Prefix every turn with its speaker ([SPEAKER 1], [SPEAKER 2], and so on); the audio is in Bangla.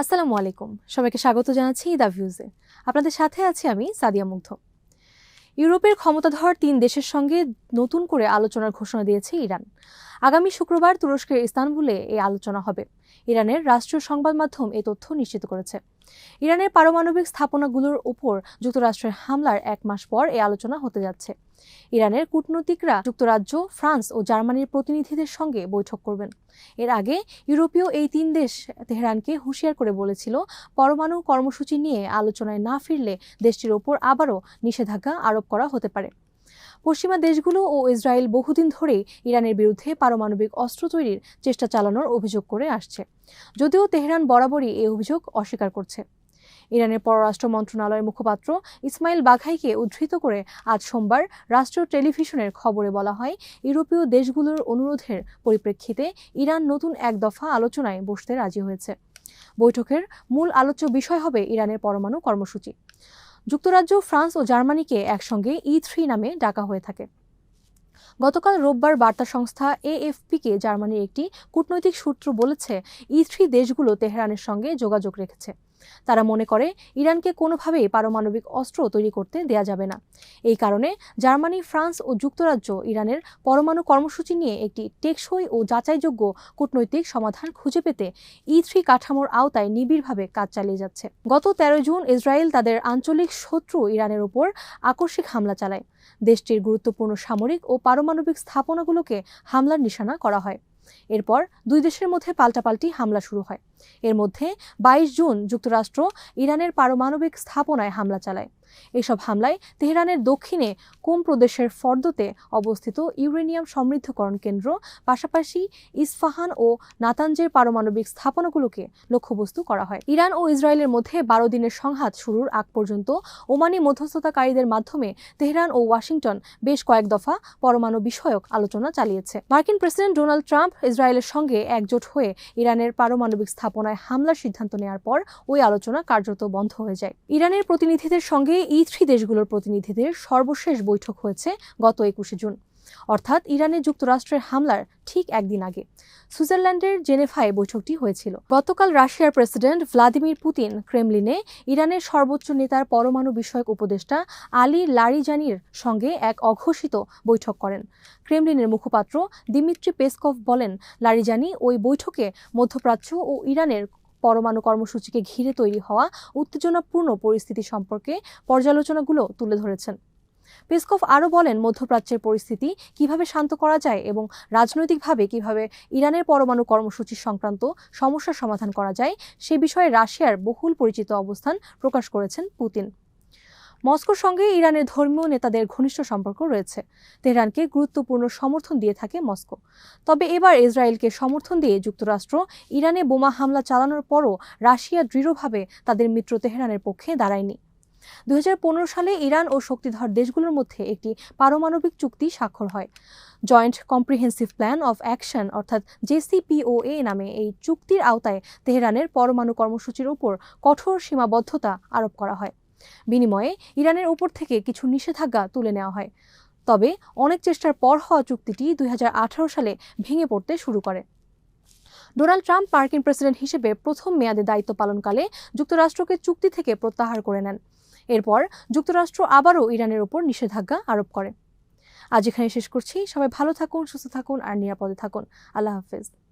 [SPEAKER 1] আসসালামু আলাইকুম। সবাইকে স্বাগত জানাচ্ছি দ্য ভিউজে। আপনাদের সাথে আছি আমি সাদিয়া মুগ্ধ। ইউরোপের ক্ষমতাধর তিন দেশের সঙ্গে নতুন করে আলোচনার ঘোষণা দিয়েছে ইরান। আগামী শুক্রবার তুরস্কের ইস্তানবুলে এই আলোচনা হবে। ইরানের রাষ্ট্রীয় সংবাদ মাধ্যম এই তথ্য নিশ্চিত করেছে। ইরানের পারমাণবিক স্থাপনাগুলোর উপর যুক্তরাষ্ট্রের হামলার এক মাস পর এই আলোচনা হতে যাচ্ছে। ইরানের কূটনৈতিকরা যুক্তরাজ্য, ফ্রান্স ও জার্মানির প্রতিনিধিদের সঙ্গে বৈঠক করবেন। এর আগে ইউরোপীয় এই তিন দেশ তেহরানকে হুঁশিয়ার করে বলেছিল, পরমাণু কর্মসূচি নিয়ে আলোচনায় না ফিরলে দেশটির ওপর আবারও নিষেধাজ্ঞা আরোপ করা হতে পারে। পশ্চিমা দেশগুলো ও ইসরায়েল বহুদিন ধরেই ইরানের বিরুদ্ধে পারমাণবিক অস্ত্র তৈরির চেষ্টা চালানোর অভিযোগ করে আসছে। যদিও তেহরান বরাবরই এই অভিযোগ অস্বীকার করছে। ইরানের পররাষ্ট্র মন্ত্রণালয়ের মুখপাত্র ইসমাইল বাঘাইকে উদ্ধৃত করে আজ সোমবার রাষ্ট্রীয় টেলিভিশনের খবরে বলা হয়, ইউরোপীয় দেশগুলোর অনুরোধের পরিপ্রেক্ষিতে ইরান নতুন এক দফা আলোচনায় বসতে রাজি হয়েছে। বৈঠকের মূল আলোচ্য বিষয় হবে ইরানের পরমাণু কর্মসূচি। যুক্তরাজ্য, ফ্রান্স ও জার্মানিকে একসঙ্গে ই থ্রি নামে ডাকা হয়ে থাকে। গতকাল রোববার বার্তা সংস্থা এএফপিকে জার্মানির একটি কূটনৈতিক সূত্র বলেছে, ই থ্রি দেশগুলো তেহরানের সঙ্গে যোগাযোগ রেখেছে। তারা মনে করে ইরানকে কোনোভাবেই পারমাণবিক অস্ত্র তৈরি করতে দেয়া যাবে না। এই কারণে জার্মানি, ফ্রান্স ও যুক্তরাজ্য ইরানের পরমাণু কর্মসূচি নিয়ে একটি টেকসই ও যাচাইযোগ্য কূটনৈতিক সমাধান খুঁজে পেতে ই থ্রি কাঠামোর আওতায় নিবিড়ভাবে কাজ চালিয়ে যাচ্ছে। গত তেরো জুন ইসরায়েল তাদের আঞ্চলিক শত্রু ইরানের উপর আকস্মিক হামলা চালায়। দেশটির গুরুত্বপূর্ণ সামরিক ও পারমাণবিক স্থাপনাগুলোকে হামলার নিশানা করা হয়। এরপর দুই দেশের মধ্যে পাল্টাপাল্টি হামলা শুরু হয়। এর মধ্যে বাইশ জুন যুক্তরাষ্ট্র ইরানের পারমাণবিক স্থাপনায় হামলা চালায়। এসব হামলায় তেহরানের দক্ষিণে কোম প্রদেশের ফর্দতে অবস্থিত ইউরেনিয়াম সমৃদ্ধকরণ কেন্দ্র, পাশাপাশি ইস্ফাহান ও নাতাঞ্জের পারমাণবিক স্থাপনাগুলোকে লক্ষ্যবস্তু করা হয়। ইরান ও ইসরায়েলের মধ্যে বারো দিনের সংঘাত শুরুর আগ পর্যন্ত ওমানি মধ্যস্থতাকারীদের মাধ্যমে তেহরান ও ওয়াশিংটন বেশ কয়েক দফা পরমাণু বিষয়ক আলোচনা চালিয়েছে। মার্কিন প্রেসিডেন্ট ডোনাল্ড ট্রাম্প ইসরায়েলের সঙ্গে একজোট হয়ে ইরানের পারমাণবিক স্থাপনায় হামলার সিদ্ধান্ত নেওয়ার পর ওই আলোচনা কার্যত বন্ধ হয়ে যায়। ইরানের প্রতিনিধিদের সঙ্গে ই থ্রি দেশগুলোর প্রতিনিধিদের সর্বশেষ বৈঠক হয়েছে গত একুশে জুন। অর্থাৎ ইরানে যুক্তরাষ্ট্রের হামলার ঠিক একদিন আগে। সুইজারল্যান্ডের জেনেভায় বৈঠকটি হয়েছিল। গতকাল রাশিয়ার প্রেসিডেন্ট ভ্লাদিমির পুতিন ক্রেমলিনে ইরানের সর্বোচ্চ নেতার পরমাণু বিষয়ক উপদেষ্টা আলী লারিজানির সঙ্গে এক অঘোষিত বৈঠক করেন। ক্রেমলিনের মুখপাত্র দিমিত্রি পেসকভ বলেন, লারিজানি ওই বৈঠকে মধ্যপ্রাচ্য ও ইরানের পরমাণু কর্মসূচিকে ঘিরে তৈরি হওয়া উত্তেজনাপূর্ণ পরিস্থিতি সম্পর্কে পর্যালোচনাগুলো তুলে ধরেছেন। পেসকোফ আরও বলেন, মধ্যপ্রাচ্যের পরিস্থিতি কীভাবে শান্ত করা যায় এবং রাজনৈতিকভাবে কীভাবে ইরানের পরমাণু কর্মসূচি সংক্রান্ত সমস্যার সমাধান করা যায়, সে বিষয়ে রাশিয়ার বহুল পরিচিত অবস্থান প্রকাশ করেছেন পুতিন। মস্কোর সঙ্গে ইরানের ধর্মীয় নেতাদের ঘনিষ্ঠ সম্পর্ক রয়েছে। তেহরানকে গুরুত্বপূর্ণ সমর্থন দিয়ে থাকে মস্কো। তবে এবার ইসরায়েলকে সমর্থন দিয়ে যুক্তরাষ্ট্র ইরানে বোমা হামলা চালানোর পরও রাশিয়া দৃঢ়ভাবে তাদের মিত্র তেহরানের পক্ষে দাঁড়ায়নি। দু হাজার পনেরো সালে ইরান ও শক্তিধর দেশগুলোর মধ্যে একটি পারমাণবিক চুক্তি স্বাক্ষর হয়। Joint comprehensive plan of action অর্থাৎ জেসিপিওএ নামে এই চুক্তির আওতায় তেহরানের পরমাণু কর্মসূচির উপর কঠোর সীমাবদ্ধতা আরোপ করা হয়। বিনিময়ে ইরানের উপর থেকে কিছু নিষেধাজ্ঞা তুলে নেওয়া হয়। তবে অনেক চেষ্টার পর হওয়া চুক্তিটি দুই হাজার আঠারো সালে ভেঙে পড়তে শুরু করে। ডোনাল্ড ট্রাম্প মার্কিন প্রেসিডেন্ট হিসেবে প্রথম মেয়াদে দায়িত্ব পালনকালে যুক্তরাষ্ট্রকে চুক্তি থেকে প্রত্যাহার করে নেন। এরপর যুক্তরাষ্ট্র আবারও ইরানের উপর নিষেধাজ্ঞা আরোপ করে। আজ এখানে শেষ করছি। সবাই ভালো থাকুন, সুস্থ থাকুন আর নিরাপদে থাকুন। আল্লাহ হাফেজ।